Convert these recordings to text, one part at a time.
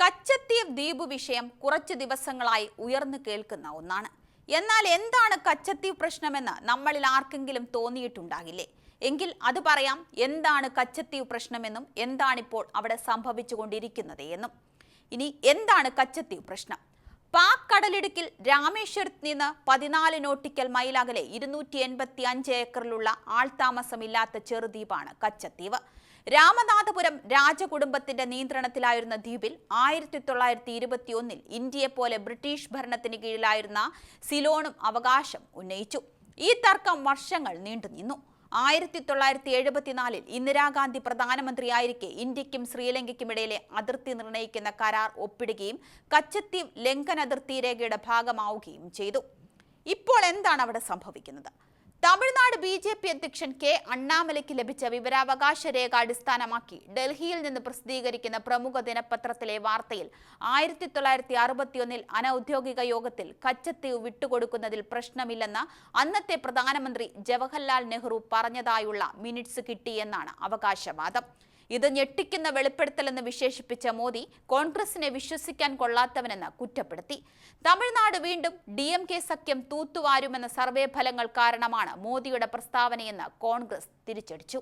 കച്ചത്തീവ് ദ്വീപ് വിഷയം കുറച്ച് ദിവസങ്ങളായി ഉയർന്നു കേൾക്കുന്ന ഒന്നാണ്. എന്നാൽ എന്താണ് കച്ചത്തീവ് പ്രശ്നമെന്ന് നമ്മളിൽ ആർക്കെങ്കിലും തോന്നിയിട്ടുണ്ടാകില്ലേ? എങ്കിൽ അത് പറയാം എന്താണ് കച്ചത്തീവ് പ്രശ്നമെന്നും എന്താണിപ്പോൾ അവിടെ സംഭവിച്ചുകൊണ്ടിരിക്കുന്നത് എന്നും. ഇനി എന്താണ് കച്ചത്തീവ് പ്രശ്നം? പാക് കടലിടുക്കിൽ രാമേശ്വരത്ത് നിന്ന് പതിനാല് നോട്ടിക്കൽ മൈൽ അകലെ ഇരുന്നൂറ്റി എൺപത്തി അഞ്ച് ഏക്കറിലുള്ള ആൾതാമസമില്ലാത്ത ചെറുദ്വീപാണ് കച്ചത്തീവ്. രാമനാഥപുരം രാജകുടുംബത്തിന്റെ നിയന്ത്രണത്തിലായിരുന്ന ദ്വീപിൽ ആയിരത്തി തൊള്ളായിരത്തി ഇരുപത്തിയൊന്നിൽ ഇന്ത്യയെപ്പോലെ ഇന്ത്യയെ പോലെ ബ്രിട്ടീഷ് ഭരണത്തിന് കീഴിലായിരുന്ന സിലോണും അവകാശം ഉന്നയിച്ചു. ഈ തർക്കം വർഷങ്ങൾ നീണ്ടുനിന്നു ആയിരത്തി തൊള്ളായിരത്തി എഴുപത്തിനാലിൽ ഇന്ദിരാഗാന്ധി പ്രധാനമന്ത്രിയായിരിക്കെ ഇന്ത്യക്കും ശ്രീലങ്കയ്ക്കുമിടയിലെ അതിർത്തി നിർണയിക്കുന്ന കരാർ ഒപ്പിടുകയും കച്ചത്തീവ് ലംഘന അതിർത്തി രേഖയുടെ ഭാഗമാവുകയും ചെയ്തു. ഇപ്പോൾ എന്താണ് അവിടെ സംഭവിക്കുന്നത്? തമിഴ്നാട് ബി ജെ പി അധ്യക്ഷൻ കെ അണ്ണാമലയ്ക്ക് ലഭിച്ച വിവരാവകാശ രേഖ അടിസ്ഥാനമാക്കി ഡൽഹിയിൽ നിന്ന് പ്രസിദ്ധീകരിക്കുന്ന പ്രമുഖ ദിനപത്രത്തിലെ വാർത്തയിൽ ആയിരത്തി തൊള്ളായിരത്തി അറുപത്തിയൊന്നിൽ അനൌദ്യോഗിക യോഗത്തിൽ കച്ചത്തീവ് വിട്ടുകൊടുക്കുന്നതിൽ പ്രശ്നമില്ലെന്ന് അന്നത്തെ പ്രധാനമന്ത്രി ജവഹർലാൽ നെഹ്റു പറഞ്ഞതായുള്ള മിനിറ്റ്സ് കിട്ടിയെന്നാണ് അവകാശവാദം. ഇത് ഞെട്ടിക്കുന്ന വെളിപ്പെടുത്തലെന്ന് വിശേഷിപ്പിച്ച മോദി കോൺഗ്രസിനെ വിശ്വസിക്കാൻ കൊള്ളാത്തവനെന്ന് കുറ്റപ്പെടുത്തി. തമിഴ്നാട് വീണ്ടും ഡി എം കെ സഖ്യം തൂത്തുവാരുമെന്ന സർവേ ഫലങ്ങൾ കാരണമാണ് മോദിയുടെ പ്രസ്താവനയെന്ന് കോൺഗ്രസ് തിരിച്ചടിച്ചു.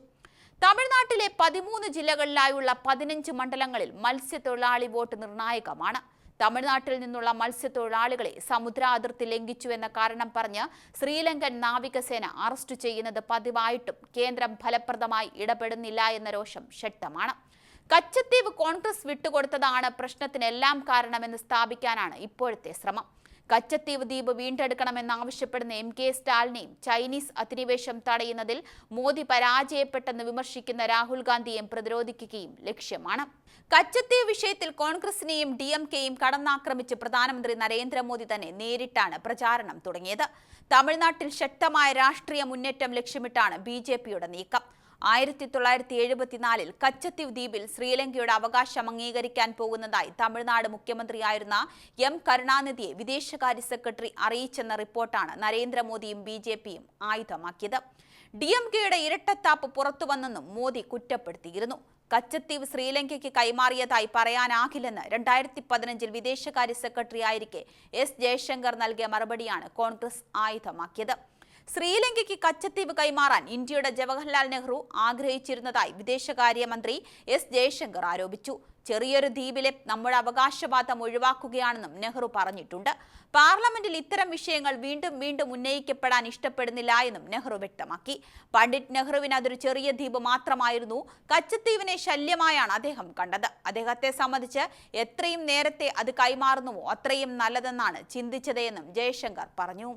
തമിഴ്നാട്ടിലെ പതിമൂന്ന് ജില്ലകളിലായുള്ള പതിനഞ്ച് മണ്ഡലങ്ങളിൽ മത്സ്യത്തൊഴിലാളി വോട്ട് നിർണായകമാണ്. തമിഴ്നാട്ടിൽ നിന്നുള്ള മത്സ്യത്തൊഴിലാളികളെ സമുദ്ര അതിർത്തി ലംഘിച്ചുവെന്ന കാരണം പറഞ്ഞ് ശ്രീലങ്കൻ നാവികസേന അറസ്റ്റ് ചെയ്യുന്നത് പതിവായിട്ടും കേന്ദ്രം ഫലപ്രദമായി ഇടപെടുന്നില്ല എന്ന രോഷം ശക്തമാണ്. കച്ചത്തീവ് കോൺഗ്രസ് വിട്ടുകൊടുത്തതാണ് പ്രശ്നത്തിനെല്ലാം കാരണമെന്ന് സ്ഥാപിക്കാനാണ് ഇപ്പോഴത്തെ ശ്രമം. കച്ചത്തീവ് ദ്വീപ് വീണ്ടെടുക്കണമെന്നാവശ്യപ്പെടുന്ന എം കെ സ്റ്റാലിനെയും ചൈനീസ് അധിനിവേശം തടയുന്നതിൽ മോദി പരാജയപ്പെട്ടെന്ന് വിമർശിക്കുന്ന രാഹുൽ ഗാന്ധിയെയും പ്രതിരോധിക്കുകയും ലക്ഷ്യമാണ്. കച്ചത്തീവ് വിഷയത്തിൽ കോൺഗ്രസിനെയും ഡി എം കെയും കടന്നാക്രമിച്ച് പ്രധാനമന്ത്രി നരേന്ദ്രമോദി തന്നെ നേരിട്ടാണ് പ്രചാരണം തുടങ്ങിയത്. തമിഴ്നാട്ടിൽ ശക്തമായ രാഷ്ട്രീയ മുന്നേറ്റം ലക്ഷ്യമിട്ടാണ് ബി നീക്കം. ആയിരത്തി തൊള്ളായിരത്തി എഴുപത്തിനാലിൽ കച്ചത്തീവ് ദ്വീപിൽ ശ്രീലങ്കയുടെ അവകാശം അംഗീകരിക്കാൻ പോകുന്നതായി തമിഴ്നാട് മുഖ്യമന്ത്രിയായിരുന്ന എം കരുണാനിധിയെ വിദേശകാര്യ സെക്രട്ടറി അറിയിച്ചെന്ന റിപ്പോർട്ടാണ് നരേന്ദ്രമോദിയും ബി ജെ പിയും ആയുധമാക്കിയത്. ഡി എം കെയുടെ ഇരട്ടത്താപ്പ് പുറത്തുവന്നെന്നും മോദി കുറ്റപ്പെടുത്തിയിരുന്നു. കച്ചത്തീവ് ശ്രീലങ്കയ്ക്ക് കൈമാറിയതായി പറയാനാകില്ലെന്ന് രണ്ടായിരത്തി പതിനഞ്ചിൽ വിദേശകാര്യ സെക്രട്ടറി ആയിരിക്കെ എസ് ജയശങ്കർ നൽകിയ മറുപടിയാണ് കോൺഗ്രസ് ആയുധമാക്കിയത്. ശ്രീലങ്കയ്ക്ക് കച്ചത്തീവ് കൈമാറാൻ ഇന്ത്യയുടെ ജവഹർലാൽ നെഹ്റു ആഗ്രഹിച്ചിരുന്നതായി വിദേശകാര്യമന്ത്രി എസ് ജയശങ്കർ ആരോപിച്ചു. ചെറിയൊരു ദ്വീപിലെ നമ്മുടെ അവകാശവാദം ഒഴിവാക്കുകയാണെന്നും നെഹ്റു പറഞ്ഞിട്ടുണ്ട്. പാർലമെന്റിൽ ഇത്തരം വിഷയങ്ങൾ വീണ്ടും വീണ്ടും ഉന്നയിക്കപ്പെടാൻ ഇഷ്ടപ്പെടുന്നില്ല എന്നും നെഹ്റു വ്യക്തമാക്കി. പണ്ഡിറ്റ് നെഹ്റുവിന് അതൊരു ചെറിയ ദ്വീപ് മാത്രമായിരുന്നു. കച്ചത്തീവിനെ ശല്യമായാണ് അദ്ദേഹം കണ്ടത്. അദ്ദേഹത്തെ സംബന്ധിച്ച് എത്രയും നേരത്തെ അത് കൈമാറുന്നുവോ അത്രയും നല്ലതെന്നാണ് ചിന്തിച്ചതെന്നും ജയശങ്കർ പറഞ്ഞു.